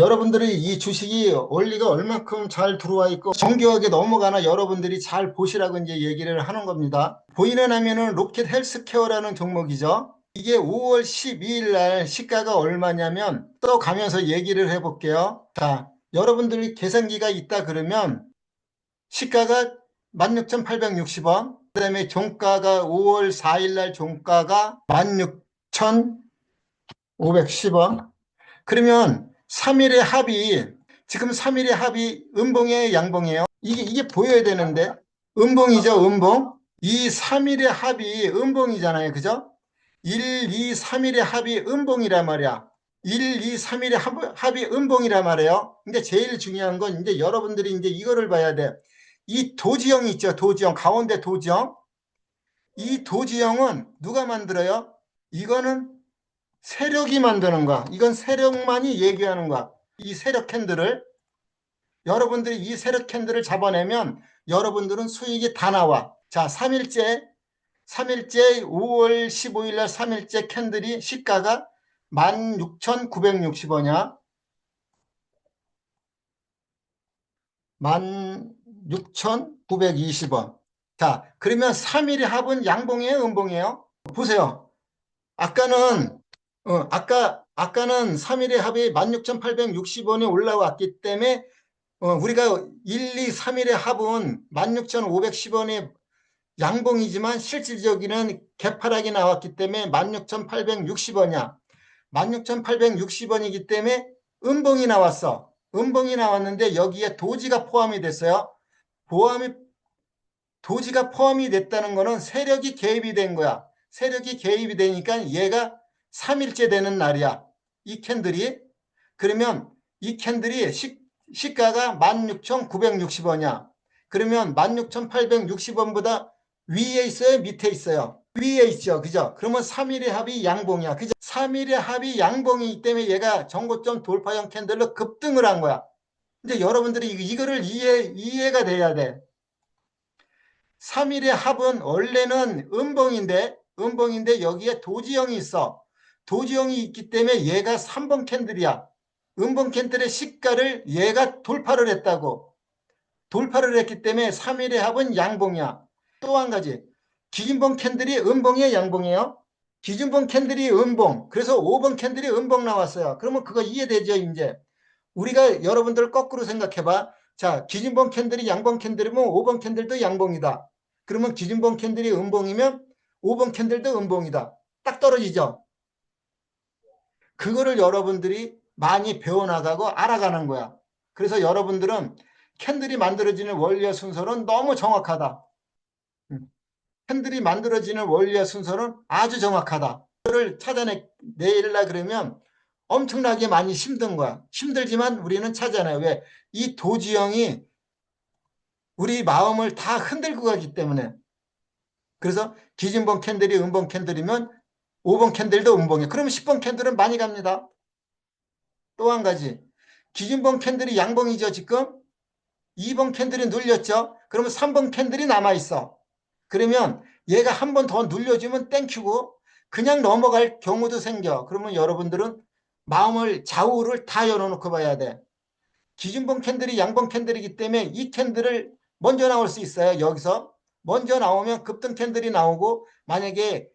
여러분들이 이 주식이 원리가 얼만큼 잘 들어와 있고 정교하게 넘어가나 여러분들이 잘 보시라고 이제 얘기를 하는 겁니다. 보이는 화면은 로켓 헬스케어라는 종목이죠. 이게 5월 12일 날 시가가 얼마냐면 또 가면서 얘기를 해볼게요. 자, 여러분들이 계산기가 있다 그러면 시가가 16,860원, 그 다음에 종가가 5월 4일 날 종가가 16,510원. 그러면 3일의 합이 지금 3일의 합이 음봉이에요, 양봉이에요? 이게 이게 보여야 되는데 음봉이죠, 음봉. 이 3일의 합이 음봉이잖아요, 그죠? 1, 2, 3일의 합이 음봉이란 말이야. 1, 2, 3일의 합, 합이 음봉이란 말이에요. 근데 제일 중요한 건 이제 여러분들이 이제 이거를 봐야 돼. 이 도지형 있죠, 도지형 가운데 도지형. 이 도지형은 누가 만들어요? 이거는 세력이 만드는 거야. 이건 세력만이 얘기하는 거야. 이 세력 캔들을 여러분들이 이 세력 캔들을 잡아내면 여러분들은 수익이 다 나와. 자, 3일째 3일째 5월 15일 날 3일째 캔들이 시가가 16,960원이야. 16,920원. 자, 그러면 3일의 합은 양봉이에요, 음봉이에요? 보세요. 아까는 어, 아까 아까는 3일의 합이 16,860원이 올라왔기 때문에 어, 우리가 1, 2, 3일의 합은 16,510원이 양봉이지만 실질적인 개파락이 나왔기 때문에 16,860원이야. 16,860원이기 때문에 음봉이 나왔어. 음봉이 나왔는데 여기에 도지가 포함이 됐어요. 보함이 도지가 포함이 됐다는 거는 세력이 개입이 된 거야. 세력이 개입이 되니까 얘가 3일째 되는 날이야. 이 캔들이. 그러면 이 캔들이 시, 시가가 16,960원이야. 그러면 16,860원보다 위에 있어요? 밑에 있어요? 위에 있죠. 그죠? 그러면 3일의 합이 양봉이야. 그죠? 3일의 합이 양봉이기 때문에 얘가 전고점 돌파형 캔들로 급등을 한 거야. 이제 여러분들이 이거를 이해, 이해가 돼야 돼. 3일의 합은 원래는 음봉인데, 음봉인데 여기에 도지형이 있어. 도지형이 있기 때문에 얘가 3번 캔들이야. 음봉 캔들의 시가를 얘가 돌파를 했다고. 돌파를 했기 때문에 3일의 합은 양봉이야. 또 한 가지. 기준봉 캔들이 음봉이에요, 양봉이에요? 기준봉 캔들이 음봉. 그래서 5번 캔들이 음봉 나왔어요. 그러면 그거 이해되죠, 이제? 우리가 여러분들 거꾸로 생각해봐. 자, 기준봉 캔들이 양봉 캔들이면 5번 캔들도 양봉이다. 그러면 기준봉 캔들이 음봉이면 5번 캔들도 음봉이다. 딱 떨어지죠? 그거를 여러분들이 많이 배워나가고 알아가는 거야. 그래서 여러분들은 캔들이 만들어지는 원리와 순서는 너무 정확하다. 캔들이 만들어지는 원리와 순서는 아주 정확하다. 그를 찾아내려 그러면 엄청나게 많이 힘든 거야. 힘들지만 우리는 찾아내. 왜? 이 도지형이 우리 마음을 다 흔들고 가기 때문에. 그래서 기준번 캔들이 음번 캔들이면 5번 캔들도 음봉이에요. 그러면 10번 캔들은 많이 갑니다. 또 한 가지. 기준번 캔들이 양봉이죠, 지금? 2번 캔들이 눌렸죠? 그러면 3번 캔들이 남아있어. 그러면 얘가 한 번 더 눌려주면 땡큐고 그냥 넘어갈 경우도 생겨. 그러면 여러분들은 마음을 좌우를 다 열어놓고 봐야 돼. 기준번 캔들이 양번 캔들이기 때문에 이 캔들을 먼저 나올 수 있어요. 여기서 먼저 나오면 급등 캔들이 나오고 만약에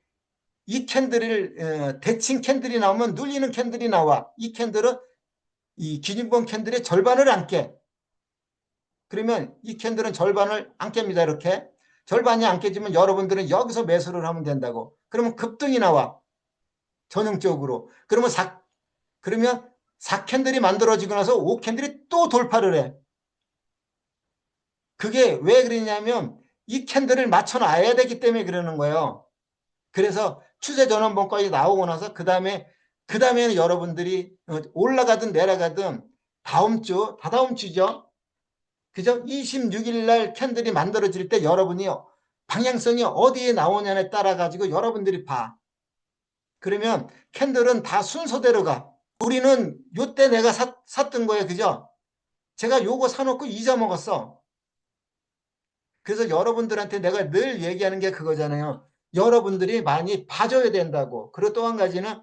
이 캔들을 대칭 캔들이 나오면 눌리는 캔들이 나와. 이 캔들은 이 기준번 캔들의 절반을 안 깨. 그러면 이 캔들은 절반을 안 깹니다. 이렇게. 절반이 안 깨지면 여러분들은 여기서 매수를 하면 된다고. 그러면 급등이 나와. 전형적으로. 그러면 4, 그러면 4캔들이 만들어지고 나서 5캔들이 또 돌파를 해. 그게 왜 그러냐면 이 캔들을 맞춰놔야 되기 때문에 그러는 거예요. 그래서 추세 전환봉까지 나오고 나서 그 다음에 그 다음에는 여러분들이 올라가든 내려가든 다음 주, 다다음 주죠. 그죠? 26일 날 캔들이 만들어질 때 여러분이 방향성이 어디에 나오냐에 따라 가지고 여러분들이 봐. 그러면 캔들은 다 순서대로 가. 우리는 요때 내가 사, 샀던 거예요. 그죠? 제가 요거 사놓고 이자 먹었어. 그래서 여러분들한테 내가 늘 얘기하는 게 그거잖아요. 여러분들이 많이 봐줘야 된다고. 그리고 또 한 가지는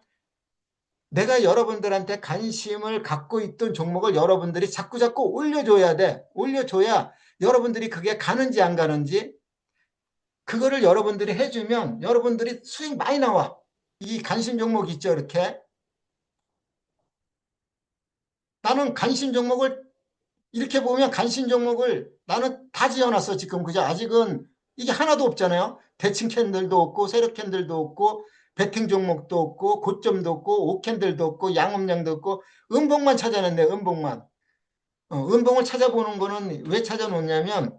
내가 여러분들한테 관심을 갖고 있던 종목을 여러분들이 자꾸 자꾸 올려줘야 돼. 올려줘야 여러분들이 그게 가는지 안 가는지 그거를 여러분들이 해주면 여러분들이 수익 많이 나와. 이 관심 종목 있죠, 이렇게. 나는 관심 종목을 이렇게 보면 관심 종목을 나는 다 지어놨어, 지금. 그죠? 아직은 이게 하나도 없잖아요. 대칭 캔들도 없고, 세력 캔들도 없고, 배팅 종목도 없고, 고점도 없고, 오캔들도 없고, 양음량도 없고, 음봉만 찾아냈네, 음봉만. 어, 음봉을 찾아보는 거는 왜 찾아놓냐면,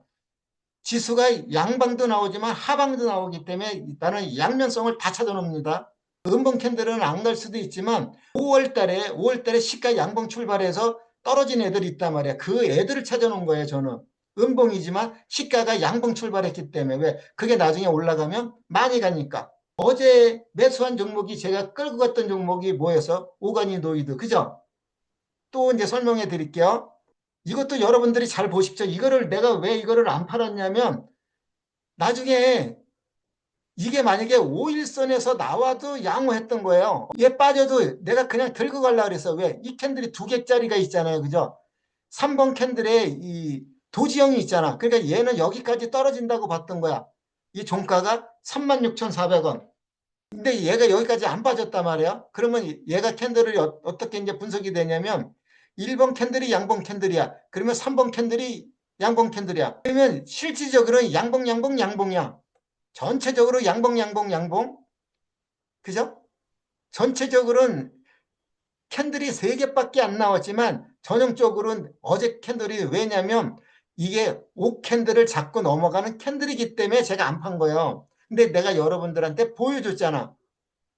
지수가 양방도 나오지만 하방도 나오기 때문에 나는 양면성을 다 찾아놓습니다. 음봉 캔들은 안 갈 수도 있지만 5월 달에 5월 달에 시가 양봉 출발해서 떨어진 애들이 있단 말이야. 그 애들을 찾아놓은 거예요, 저는. 음봉이지만 시가가 양봉 출발했기 때문에 왜 그게 나중에 올라가면 많이 가니까. 어제 매수한 종목이 제가 끌고 갔던 종목이 뭐였어? 오가니 노이드. 그죠? 또 이제 설명해 드릴게요. 이것도 여러분들이 잘 보십시오. 이거를 내가 왜 이거를 안 팔았냐면 나중에 이게 만약에 5일선에서 나와도 양호했던 거예요. 얘 빠져도 내가 그냥 들고 가려고 그랬어. 왜? 이 캔들이 두 개짜리가 있잖아요. 그죠? 3번 캔들에 이 도지형이 있잖아. 그러니까 얘는 여기까지 떨어진다고 봤던 거야. 이 종가가 36,400원. 근데 얘가 여기까지 안 빠졌단 말이야. 그러면 얘가 캔들이 어- 어떻게 이제 분석이 되냐면 1번 캔들이 양봉 캔들이야. 그러면 3번 캔들이 양봉 캔들이야. 그러면 실질적으로는 양봉, 양봉, 양봉이야. 전체적으로 양봉, 양봉, 양봉. 그죠? 전체적으로는 캔들이 3개밖에 안 나왔지만 전형적으로는 어제 캔들이 왜냐면 이게 5캔들을 잡고 넘어가는 캔들이기 때문에 제가 안 판 거예요. 근데 내가 여러분들한테 보여줬잖아.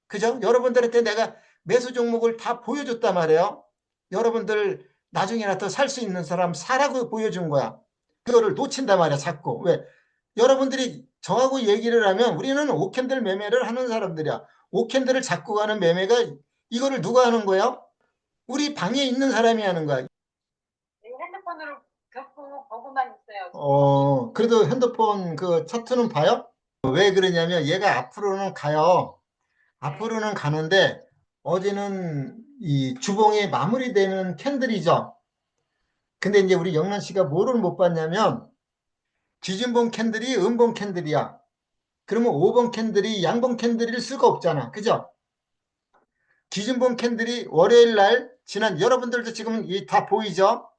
그죠? 여러분들한테 내가 매수 종목을 다 보여줬단 말이에요. 여러분들 나중에라도 살 수 있는 사람 사라고 보여준 거야. 그거를 놓친단 말이야, 자꾸. 왜? 여러분들이 저하고 얘기를 하면 우리는 오캔들 매매를 하는 사람들이야. 오캔들을 잡고 가는 매매가 이거를 누가 하는 거예요? 우리 방에 있는 사람이 하는 거야. 이 핸드폰으로 보고만 있어요. 어, 그래도 핸드폰 그 차트는 봐요? 왜 그러냐면 얘가 앞으로는 가요. 앞으로는 가는데 어제는 이 주봉이 마무리되는 캔들이죠. 근데 이제 우리 영란 씨가 뭐를 못 봤냐면 기준봉 캔들이 음봉 캔들이야. 그러면 5번 캔들이 양봉 캔들일 수가 없잖아. 그죠? 기준봉 캔들이 월요일 날 지난 여러분들도 지금 이다 보이죠?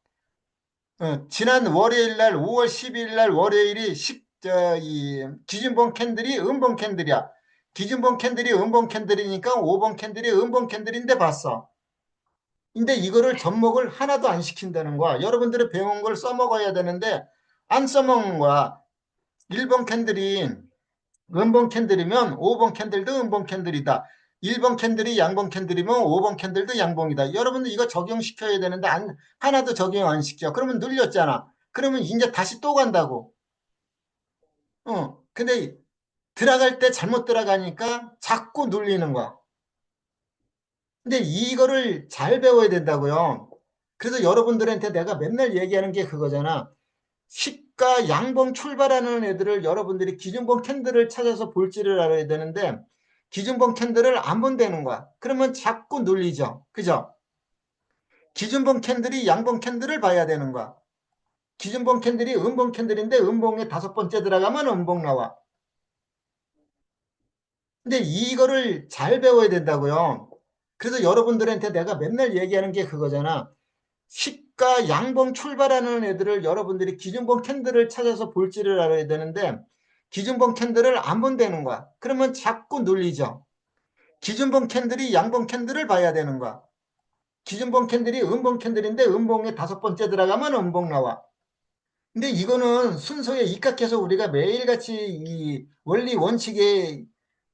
어, 지난 월요일 날 5월 12일 날 월요일이 10, 저, 이 기준봉 캔들이 음봉 캔들이야. 기준봉 캔들이 음봉 캔들이니까 5번 캔들이 음봉 캔들인데 봤어. 근데 이거를 접목을 하나도 안 시킨다는 거야. 여러분들이 배운 걸 써먹어야 되는데 안 써먹는 거야. 1번 캔들이 음봉 캔들이면 5번 캔들도 음봉 캔들이다. 1번 캔들이 양봉 캔들이면 5번 캔들도 양봉이다. 여러분들 이거 적용시켜야 되는데 안, 하나도 적용 안 시켜. 그러면 눌렸잖아. 그러면 이제 다시 또 간다고. 어, 근데 들어갈 때 잘못 들어가니까 자꾸 눌리는 거야. 근데 이거를 잘 배워야 된다고요. 그래서 여러분들한테 내가 맨날 얘기하는 게 그거잖아. 시가 양봉 출발하는 애들을 여러분들이 기준봉 캔들을 찾아서 볼지를 알아야 되는데 기준봉 캔들을 안 본다는 거야. 그러면 자꾸 눌리죠. 그죠? 기준봉 캔들이 양봉 캔들을 봐야 되는 거야. 기준봉 캔들이 음봉 캔들인데 음봉에 다섯 번째 들어가면 음봉 나와. 근데 이거를 잘 배워야 된다고요. 그래서 여러분들한테 내가 맨날 얘기하는 게 그거잖아. 시가 양봉 출발하는 애들을 여러분들이 기준봉 캔들을 찾아서 볼지를 알아야 되는데 기준봉 캔들을 안 본다는 거야. 그러면 자꾸 눌리죠. 기준봉 캔들이 양봉 캔들을 봐야 되는 거야. 기준봉 캔들이 음봉 캔들인데 음봉에 다섯 번째 들어가면 음봉 나와. 근데 이거는 순서에 입각해서 우리가 매일같이 이 원리 원칙에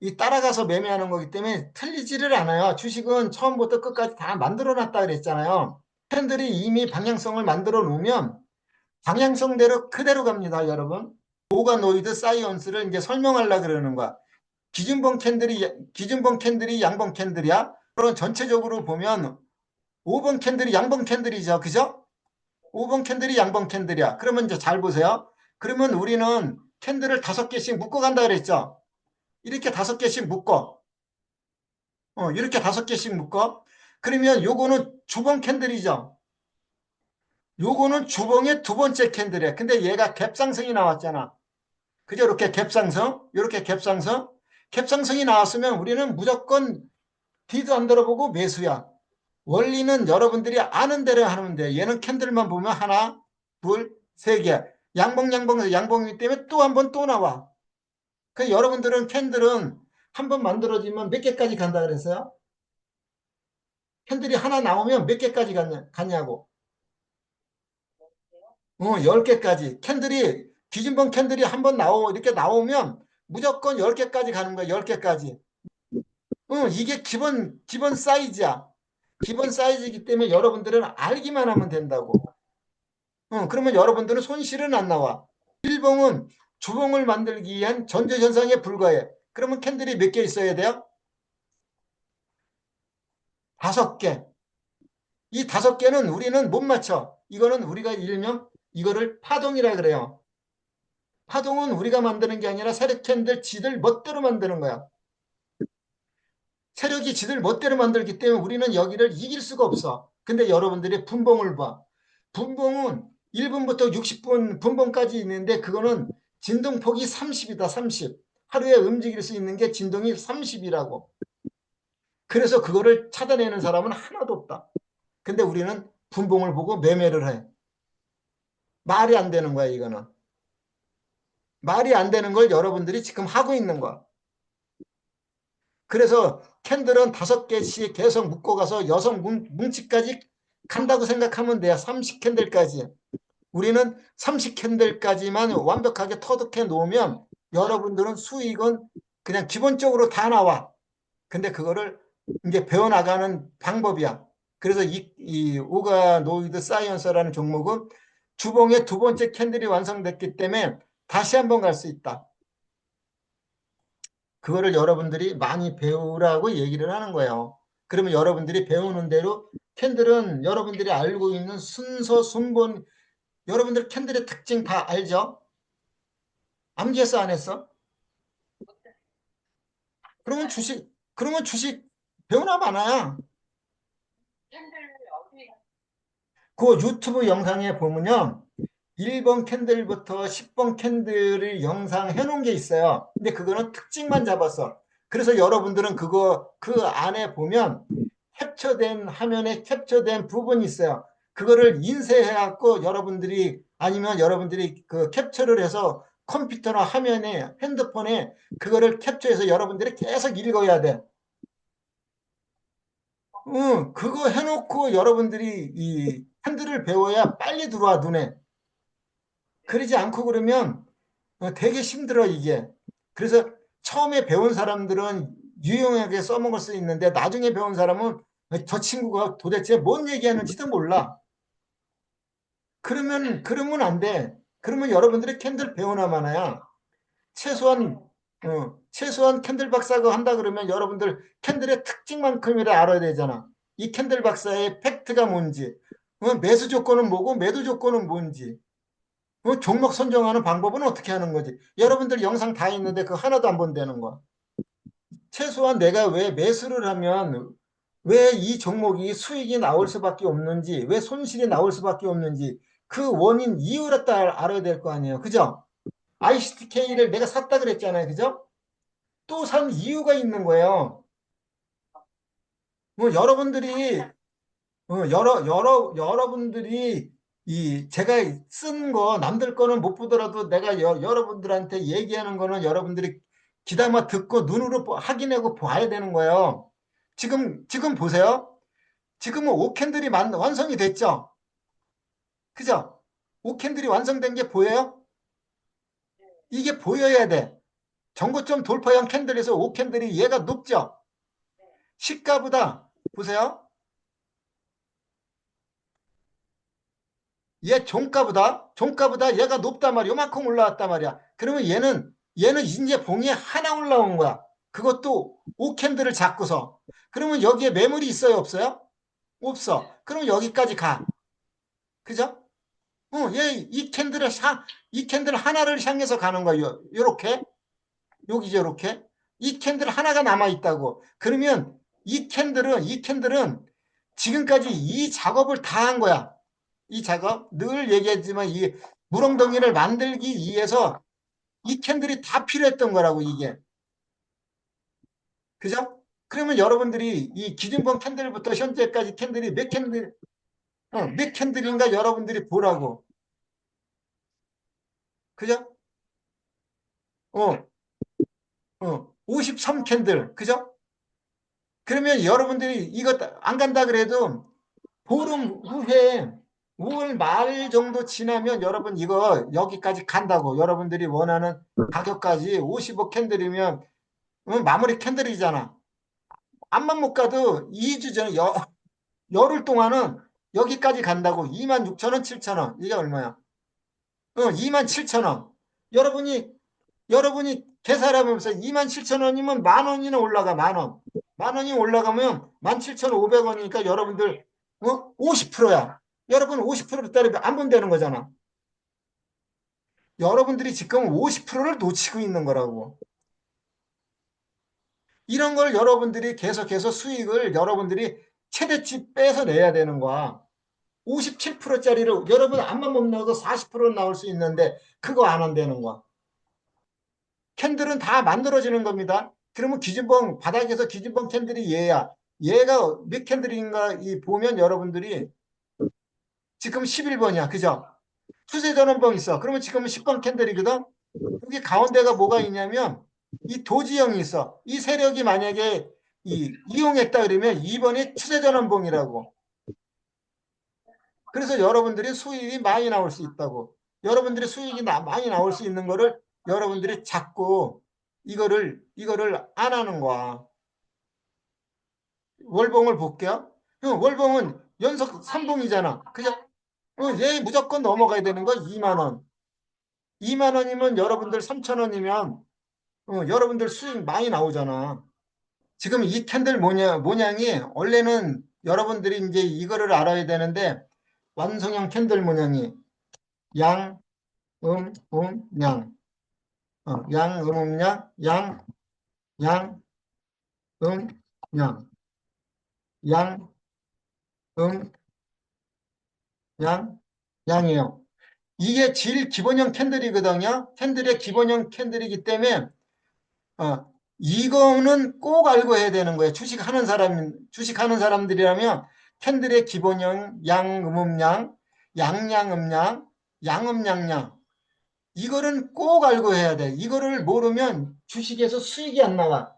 이 따라가서 매매하는 거기 때문에 틀리지를 않아요. 주식은 처음부터 끝까지 다 만들어 놨다 그랬잖아요. 팬들이 이미 방향성을 만들어 놓으면 방향성대로 그대로 갑니다, 여러분. 오가노이드 사이언스를 이제 설명하려고 그러는 거야. 기준봉 캔들이, 기준봉 캔들이 양봉 캔들이야? 그럼 전체적으로 보면 5번 캔들이 양봉 캔들이죠. 그죠? 5번 캔들이 양봉 캔들이야. 그러면 이제 잘 보세요. 그러면 우리는 캔들을 다섯 개씩 묶어 간다 그랬죠? 이렇게 다섯 개씩 묶어. 어, 이렇게 다섯 개씩 묶어. 그러면 요거는 주봉 캔들이죠. 요거는 주봉의 두 번째 캔들이야. 근데 얘가 갭상승이 나왔잖아. 그죠? 이렇게 갭상승, 이렇게 갭상승. 갭상승이 나왔으면 우리는 무조건 뒤도 안 들어보고 매수야. 원리는 여러분들이 아는 대로 돼. 얘는 캔들만 보면 하나, 둘, 세 개. 양봉, 양봉, 양봉이기 때문에 또 한 번 또 나와. 그 여러분들은 캔들은 한 번 만들어지면 몇 개까지 간다 그랬어요? 캔들이 하나 나오면 몇 개까지 갔냐, 갔냐고. 어, 10개까지. 캔들이, 뒤진번 캔들이 한 번 나오, 이렇게 나오면 무조건 10개까지 가는 거야, 10개까지. 어, 이게 기본, 기본 사이즈야. 기본 사이즈이기 때문에 여러분들은 알기만 하면 된다고. 어, 그러면 여러분들은 손실은 안 나와. 일봉은 주봉을 만들기 위한 전제현상에 불과해. 그러면 캔들이 몇 개 있어야 돼요? 다섯 개. 이 다섯 개는 우리는 못 맞춰. 이거는 우리가 일명 이거를 파동이라 그래요. 파동은 우리가 만드는 게 아니라 세력 캔들 지들 멋대로 만드는 거야. 세력이 지들 멋대로 만들기 때문에 우리는 여기를 이길 수가 없어. 근데 여러분들이 분봉을 봐. 분봉은 1분부터 60분 분봉까지 있는데 그거는 진동폭이 30이다. 30. 하루에 움직일 수 있는 게 진동이 30이라고. 그래서 그거를 찾아내는 사람은 하나도 없다. 근데 우리는 분봉을 보고 매매를 해. 말이 안 되는 거야, 이거는. 말이 안 되는 걸 여러분들이 지금 하고 있는 거야. 그래서 캔들은 다섯 개씩 계속 묶어가서 여섯 뭉- 뭉치까지 간다고 생각하면 돼요. 30캔들까지. 우리는 30캔들까지만 완벽하게 터득해 놓으면 여러분들은 수익은 그냥 기본적으로 다 나와. 근데 그거를 이제 배워나가는 방법이야. 그래서 이, 이 오가노이드 사이언스라는 종목은 주봉의 두 번째 캔들이 완성됐기 때문에 다시 한번 갈 수 있다. 그거를 여러분들이 많이 배우라고 얘기를 하는 거예요. 그러면 여러분들이 배우는 대로 캔들은 여러분들이 알고 있는 순서, 순번, 여러분들 캔들의 특징 다 알죠? 암기했어, 안 했어? 그러면 주식, 그러면 주식 배우나 어디 그 유튜브 영상에 보면요. 1번 캔들부터 10번 캔들을 영상 해놓은 게 있어요. 근데 그거는 특징만 잡았어. 그래서 여러분들은 그거, 그 안에 보면 캡처된 화면에 캡처된 부분이 있어요. 그거를 인쇄해갖고 여러분들이 아니면 여러분들이 그 캡처를 해서 컴퓨터나 화면에 핸드폰에 그거를 캡처해서 여러분들이 계속 읽어야 돼. 응, 그거 해놓고 여러분들이 이 핸들을 배워야 빨리 들어와 눈에. 그러지 않고 그러면 어, 되게 힘들어 이게. 그래서 처음에 배운 사람들은 유용하게 써먹을 수 있는데 나중에 배운 사람은 저 친구가 도대체 뭔 얘기하는지도 몰라. 그러면 그러면 안 돼. 그러면 여러분들이 캔들 배우나 마나야. 최소한 어, 최소한 캔들 박사가 한다 그러면 여러분들 캔들의 특징만큼이라 알아야 되잖아. 이 캔들 박사의 팩트가 뭔지, 어, 매수 조건은 뭐고 매도 조건은 뭔지, 어, 종목 선정하는 방법은 어떻게 하는 거지. 여러분들 영상 다 있는데 그 하나도 안 본다는 거야. 최소한 내가 왜 매수를 하면 왜 이 종목이 수익이 나올 수밖에 없는지, 왜 손실이 나올 수밖에 없는지 그 원인 이유를 따 알아야 될 거 아니에요. 그죠? ICTK를 내가 샀다 그랬잖아요. 그죠? 또 산 이유가 있는 거예요. 뭐 여러분들이 어, 여러 여러 여러분들이 이 제가 쓴 거 남들 거는 못 보더라도 내가 여, 여러분들한테 얘기하는 거는 여러분들이 귀담아 듣고 눈으로 보- 확인하고 봐야 되는 거예요. 지금 지금 보세요. 지금은 오캔들이 만- 완성이 됐죠. 그죠? 오캔들이 완성된 게 보여요? 이게 보여야 돼. 전고점 돌파형 캔들에서 오캔들이 얘가 높죠? 시가보다 보세요. 얘 종가보다 종가보다 얘가 높단 말이야. 요만큼 올라왔단 말이야. 그러면 얘는 얘는 이제 봉이 하나 올라온 거야. 그것도 오캔들을 잡고서. 그러면 여기에 매물이 있어요, 없어요? 없어. 그럼 여기까지 가. 그죠? 어, 얘 이 캔들을 향, 이 캔들 하나를 향해서 가는 거예요. 요렇게. 여기 요렇게. 이 캔들 하나가 남아 있다고. 그러면 이 캔들은 이 캔들은 지금까지 이 작업을 다 한 거야. 이 작업 늘 얘기했지만 이 물엉덩이를 만들기 위해서 이 캔들이 다 필요했던 거라고 이게. 그죠? 그러면 여러분들이 이 기준번 캔들부터 현재까지 캔들이 몇 캔들, 어, 몇 캔들인가 여러분들이 보라고. 그죠? 어, 어, 53 캔들. 그죠? 그러면 여러분들이 이것 안 간다 그래도 보름 후에 5월 말 정도 지나면 여러분 이거 여기까지 간다고 여러분들이 원하는 가격까지 55 캔들이면 어, 마무리 캔들이잖아. 암만 못 가도 2주 전에 여, 열흘 동안은 여기까지 간다고 26,000원, 7,000원. 이게 얼마야? 어, 27,000원. 여러분이 여러분이 계산하면서 27,000원이면 만 원이나 올라가 만 원. 만 원이 올라가면 17,500원이니까 여러분들 어? 50%야. 여러분 50%를 따르면 안 본다는 거잖아. 여러분들이 지금 50%를 놓치고 있는 거라고. 이런 걸 여러분들이 계속해서 수익을 여러분들이 최대치 빼서 내야 되는 거야. 57%짜리를 여러분 암만 못 나와도 40% 나올 수 있는데 그거 안 한다는 거야. 캔들은 다 만들어지는 겁니다. 그러면 기준봉 바닥에서 기준봉 캔들이 얘야. 얘가 몇 캔들인가 이 보면 여러분들이 지금 11번이야. 그죠? 추세 전원봉 있어. 그러면 지금은 10번 캔들이거든. 여기 가운데가 뭐가 있냐면 이 도지형이 있어. 이 세력이 만약에 이 이용했다 그러면 2번이 추세 전원봉이라고. 그래서 여러분들이 수익이 많이 나올 수 있다고. 여러분들이 수익이 나- 많이 나올 수 있는 거를 여러분들이 자꾸 이거를 이거를 안 하는 거야. 월봉을 볼게요. 어, 월봉은 연속 3봉이잖아. 그죠? 어, 얘 무조건 넘어가야 되는 거 2만 원. 2만 원이면 여러분들 3천 원이면 어, 여러분들 수익 많이 나오잖아. 지금 이 캔들 모양, 모양이 원래는 여러분들이 이제 이거를 알아야 되는데 완성형 캔들 모양이 양, 음, 음, 양. 어, 양, 음, 음, 양, 양, 양, 음, 양. 양, 음, 양, 양이에요. 이게 제일 기본형 캔들이거든요. 캔들의 기본형 캔들이기 때문에 어, 이거는 꼭 알고 해야 되는 거예요. 주식하는 사람, 주식하는 사람들이라면 캔들의 기본형 양, 음음양, 양양음양, 양음양양 이거는 꼭 알고 해야 돼. 이거를 모르면 주식에서 수익이 안 나와.